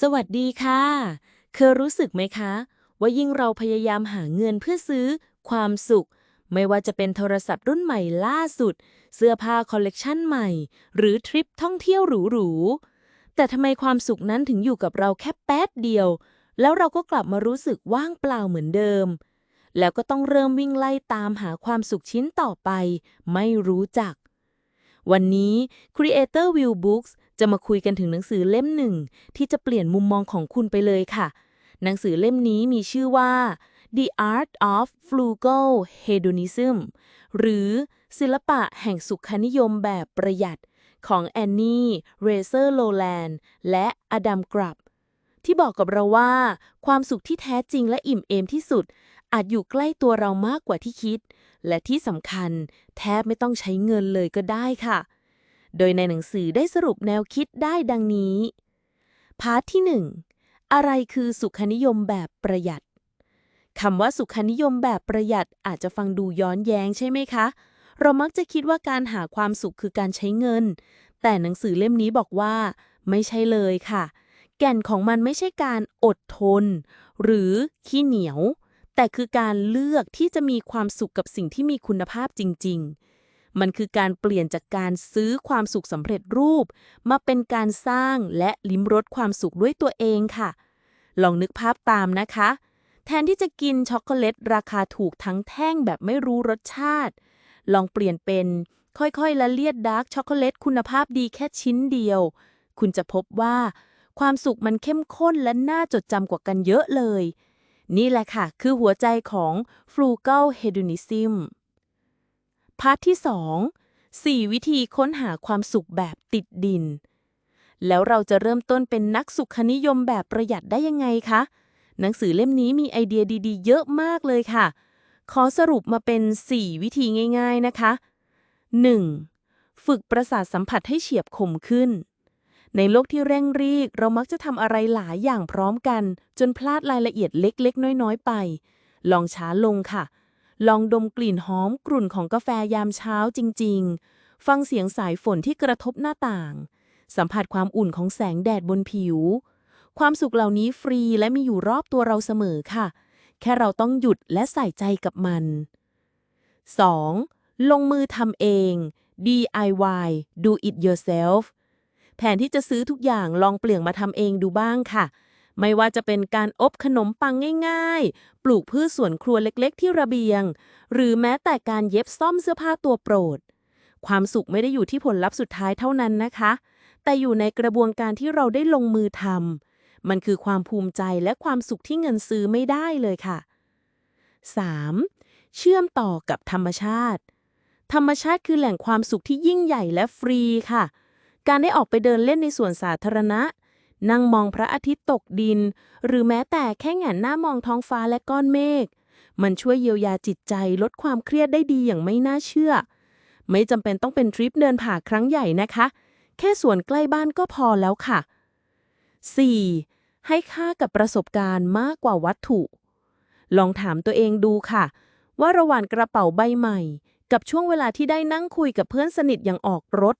สวัสดีค่ะ เคยรู้สึกไหมคะ ว่ายิ่งเราพยายามหาเงินเพื่อซื้อความสุข ไม่ว่าจะเป็นโทรศัพท์รุ่นใหม่ล่าสุด เสื้อผ้าคอลเลกชันใหม่ หรือทริปท่องเที่ยวหรูๆ แต่ทำไมความสุขนั้นถึงอยู่กับเราแค่แป๊บเดียว แล้วเราก็กลับมารู้สึกว่างเปล่าเหมือนเดิม แล้วก็ต้องเริ่มวิ่งไล่ตามหาความสุขชิ้นต่อไป ไม่รู้จัก วันนี้ Creator View Books จะมาคุยกันถึงหนังสือเล่มหนึ่งที่จะเปลี่ยนมุมมองของคุณไปเลยค่ะ หนังสือเล่มนี้มีชื่อว่า The Art of Frugal Hedonism หรือศิลปะแห่งสุขนิยมแบบประหยัดของแอนนี่เรเซอร์โลแลนด์และอดัมกรับ ที่บอกกับเราว่า ความสุขที่แท้จริงและอิ่มเอมที่สุด อาจอยู่ใกล้ตัวเรามากกว่าที่คิด และที่สำคัญแทบไม่ต้องใช้เงินเลยก็ได้ค่ะ โดยในหนังสือได้สรุปแนวคิดได้ดังนี้ พาร์ทที่ 1 อะไรคือสุขนิยมแบบประหยัดคำว่าสุขนิยมแบบประหยัดอาจจะฟังดูย้อนแย้งใช่ไหมคะ เรามักจะคิดว่าการหาความสุขคือการใช้เงิน แต่หนังสือเล่มนี้บอกว่า ไม่ใช่เลยค่ะ แก่นของมันไม่ใช่การอดทน หรือขี้เหนียว แต่คือการเลือกที่จะมีความสุขกับสิ่งที่มีคุณภาพจริง ๆ มันคือการเปลี่ยนจากการซื้อความสุขสำเร็จรูป มาเป็นการสร้างและลิ้มรสความสุขด้วยตัวเองค่ะ ลองนึกภาพตามนะคะ แทนที่จะกินช็อกโกแลตราคาถูกทั้งแท่งแบบไม่รู้รสชาติ ลองเปลี่ยนเป็นค่อยๆละเลียดดาร์กช็อกโกแลตคุณภาพดีแค่ชิ้นเดียว คุณจะพบว่าความสุขมันเข้มข้นและน่าจดจำกว่ากันเยอะเลย นี่แหละค่ะ คือหัวใจของ frugal hedonism พาร์ทที่ 2 4 วิธีค้นหาความสุขแบบติดดิน แล้วเราจะเริ่มต้นเป็นนักสุขนิยมแบบประหยัดได้ยังไงคะ หนังสือเล่มนี้มีไอเดียดี ๆ เยอะมากเลยค่ะ ขอสรุปมาเป็น 4 วิธีง่าย ๆนะคะ 1. ฝึกประสาทสัมผัสให้เฉียบคมขึ้น ในโลกที่เร่งรีบเรามักจะทำอะไรหลายอย่างพร้อมกัน จนพลาดรายละเอียดเล็กๆ น้อยๆ ไป ลองช้าลงค่ะ ลองดมกลิ่นหอมกรุ่นของกาแฟยามเช้าจริง ๆ ฟังเสียงสายฝนที่กระทบหน้าต่าง สัมผัสความอุ่นของแสงแดดบนผิว ความสุขเหล่านี้ฟรีและมีอยู่รอบตัวเราเสมอค่ะ แค่เราต้องหยุดและใส่ใจกับมัน 2. ลงมือทำเอง DIY do it yourself แทนที่จะซื้อทุกอย่างลองเปลี่ยนมาทำเองดูบ้างค่ะ ไม่ว่าจะเป็นการอบขนมปังง่ายๆ ปลูกพืชสวนครัวเล็กๆ ที่ระเบียง หรือแม้แต่การเย็บซ่อมเสื้อผ้าตัวโปรด ความสุขไม่ได้อยู่ที่ผลลัพธ์สุดท้ายเท่านั้นนะคะ แต่อยู่ในกระบวนการที่เราได้ลงมือทำมันคือความภูมิใจและความสุขที่เงินซื้อไม่ได้เลยค่ะ 3. เชื่อมต่อกับธรรมชาติ ธรรมชาติคือแหล่งความสุขที่ยิ่งใหญ่และฟรีค่ะ การได้ออกไปเดินเล่นในสวนสาธารณะ นั่งมองพระอาทิตย์ตกดิน หรือแม้แต่แค่แหงนหน้ามองท้องฟ้าและก้อนเมฆ มันช่วยเยียวยาจิตใจลดความเครียดได้ดีอย่างไม่น่าเชื่อ ไม่จำเป็นต้องเป็นทริปเดินผ่าครั้งใหญ่นะคะ แค่สวนใกล้บ้านก็พอแล้วค่ะ 4. ให้ค่ากับประสบการณ์มากกว่าวัตถุ ลองถามตัวเองดูค่ะ ว่าระหว่างกระเป๋าใบใหม่ กับช่วงเวลาที่ได้นั่งคุยกับเพื่อนสนิทอย่างออกรถ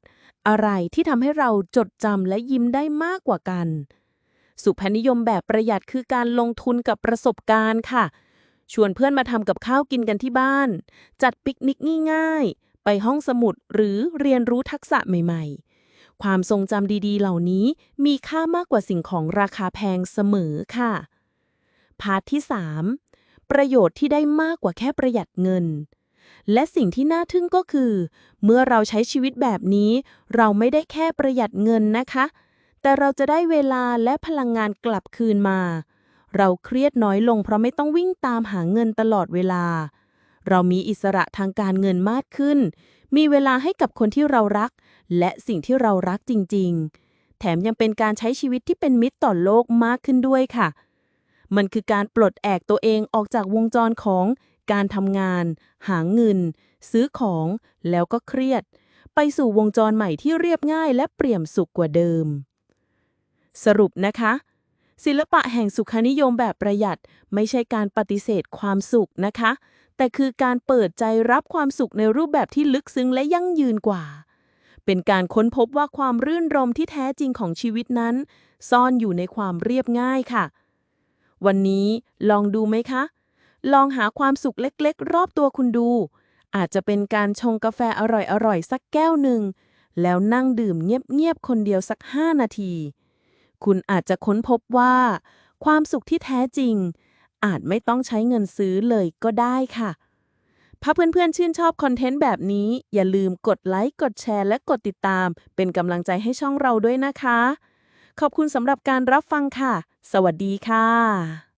อะไรที่ทำให้เราจดจำและยิ้มได้มากกว่ากัน สุพนิยมแบบประหยัดคือการลงทุนกับประสบการณ์ค่ะ ชวนเพื่อนมาทำกับข้าวกินกันที่บ้าน จัดปิกนิกง่ายๆ ไปห้องสมุดหรือเรียนรู้ทักษะใหม่ ๆ ความทรงจำดีๆ เหล่านี้มีค่ามากกว่าสิ่งของราคาแพงเสมอค่ะ พาร์ทที่ 3 ประโยชน์ที่ได้มากกว่าแค่ประหยัดเงิน และสิ่งที่น่าทึ่งก็คือ เมื่อเราใช้ชีวิตแบบนี้ เราไม่ได้แค่ประหยัดเงินนะคะ แต่เราจะได้เวลาและพลังงานกลับคืนมา เราเครียดน้อยลงเพราะไม่ต้องวิ่งตามหาเงินตลอดเวลา เรามีอิสระทางการเงินมากขึ้น มีเวลาให้กับคนที่เรารัก และสิ่งที่เรารักจริง ๆ แถมยังเป็นการใช้ชีวิตที่เป็นมิตรต่อโลกมากขึ้นด้วยค่ะมันคือการปลดแอกตัวเองออกจากวงจรของ การทำงาน หาเงิน ซื้อของแล้วก็เครียด ไปสู่วงจรใหม่ที่เรียบง่ายและเปี่ยมสุขกว่าเดิม สรุปนะคะ ศิลปะแห่งสุขนิยมแบบประหยัดไม่ใช่การปฏิเสธความสุขนะคะ แต่คือการเปิดใจรับความสุขในรูปแบบที่ลึกซึ้งและยั่งยืนกว่า เป็นการค้นพบว่าความรื่นรมที่แท้จริงของชีวิตนั้น ซ่อนอยู่ในความเรียบง่ายค่ะ วันนี้ลองดูไหมคะ ลองหาความสุขเล็กๆ รอบตัวคุณดู อาจจะเป็นการชงกาแฟอร่อยๆ สักแก้วหนึ่ง แล้วนั่งดื่มเงียบๆ คนเดียวสัก 5 นาที คุณอาจจะค้นพบว่า ความสุขที่แท้จริง อาจไม่ต้องใช้เงินซื้อเลยก็ได้ค่ะถ้าเพื่อนๆ ชื่นชอบคอนเทนต์แบบนี้ อย่าลืมกดไลค์ กดแชร์ และกดติดตาม เป็นกำลังใจให้ช่องเราด้วยนะคะ ขอบคุณสำหรับการรับฟังค่ะ สวัสดีค่ะ